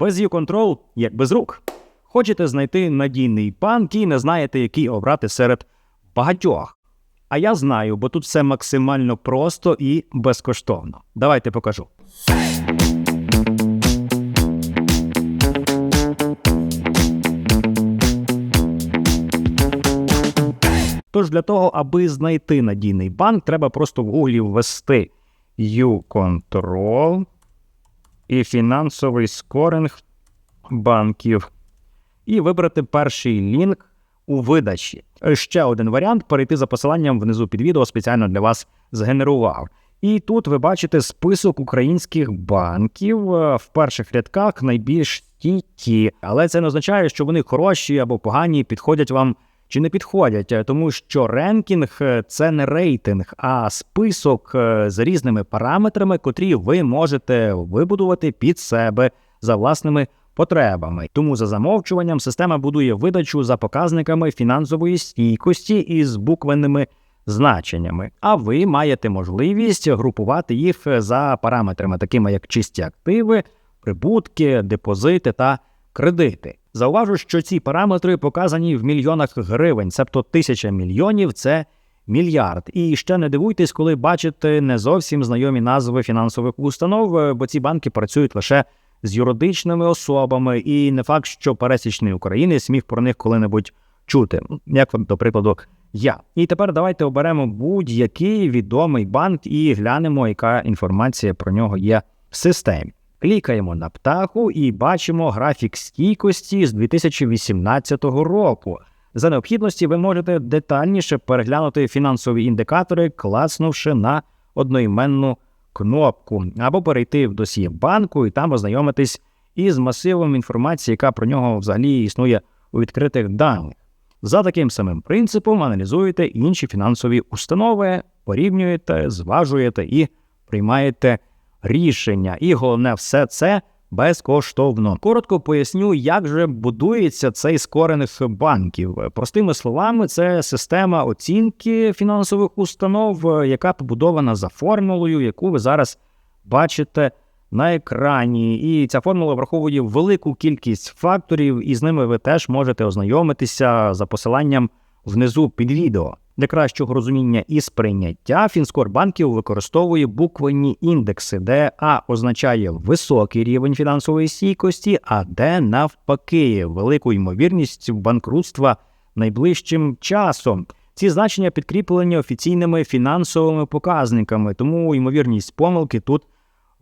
Без U-Control як без рук. Хочете знайти надійний банк і не знаєте, який обрати серед багатьох. А я знаю, бо тут все максимально просто і безкоштовно. Давайте покажу. Тож для того, аби знайти надійний банк, треба просто в гуглі ввести U-Control і фінансовий скоринг банків і вибрати перший лінк у видачі. Ще один варіант перейти за посиланням внизу під відео спеціально для вас згенерував. І тут ви бачите список українських банків Е, в перших рядках найбільш стійкі, але це не означає, що вони хороші або погані, підходять вам чи не підходять, Е, тому що ренкінг е, це не рейтинг, а список е, з різними параметрами, котрі ви можете вибудувати під себе за власними потребами. Тому за замовчуванням система будує видачу за показниками фінансової стійкості із буквенними значеннями. А ви маєте можливість групувати їх за параметрами, такими як чисті активи, прибутки, депозити та кредити. Зауважу, що ці параметри показані в мільйонах гривень, себто тисяча мільйонів це мільярд. І ще не дивуйтесь, коли бачите не зовсім знайомі назви фінансових установ, е, бо ці банки працюють лише з юридичними особами, і не факт, що пересічний українець міг про них коли-небудь чути, як вам, до прикладу, я. І тепер давайте оберемо будь-який відомий банк і глянемо, яка інформація про нього є в системі. Клікаємо на птаху і бачимо графік стійкості з 2018 року. За необхідності ви можете детальніше переглянути фінансові індикатори, клацнувши на одноіменну кнопку, або перейти в досьє банку і там ознайомитись із масивом інформації, яка про нього взагалі існує у відкритих даних. За таким самим принципом аналізуєте інші фінансові установи, порівнюєте, зважуєте і приймаєте рішення. І головне, все це безкоштовно. Коротко поясню, як же будується цей скорених банків. Простими словами, це система оцінки фінансових установ, яка побудована за формулою, яку ви зараз бачите на екрані. І ця формула враховує велику кількість факторів, і з ними ви теж можете ознайомитися за посиланням внизу під відео. Для кращого розуміння і сприйняття Фінскор банків використовує буквенні індекси, де А означає високий рівень фінансової стійкості, а Д навпаки велику ймовірність банкрутства найближчим часом. Ці значення підкріплені офіційними фінансовими показниками, тому ймовірність помилки тут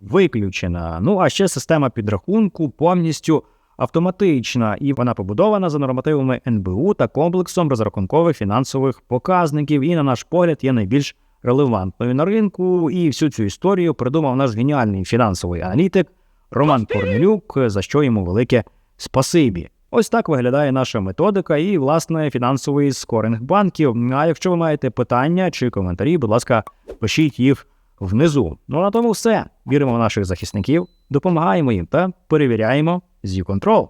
виключена. Ну а ще система підрахунку повністю автоматична, і вона побудована за нормативами НБУ та комплексом розрахункових фінансових показників. І, на наш погляд, є найбільш релевантною на ринку. І всю цю історію придумав наш геніальний фінансовий аналітик Роман Корнелюк, за що йому велике спасибі. Ось так виглядає наша методика і, власне, фінансовий скоринг банків. А якщо ви маєте питання чи коментарі, будь ласка, пишіть їх внизу. Ну на тому все. Віримо в наших захисників, допомагаємо їм та перевіряємо з U-Control.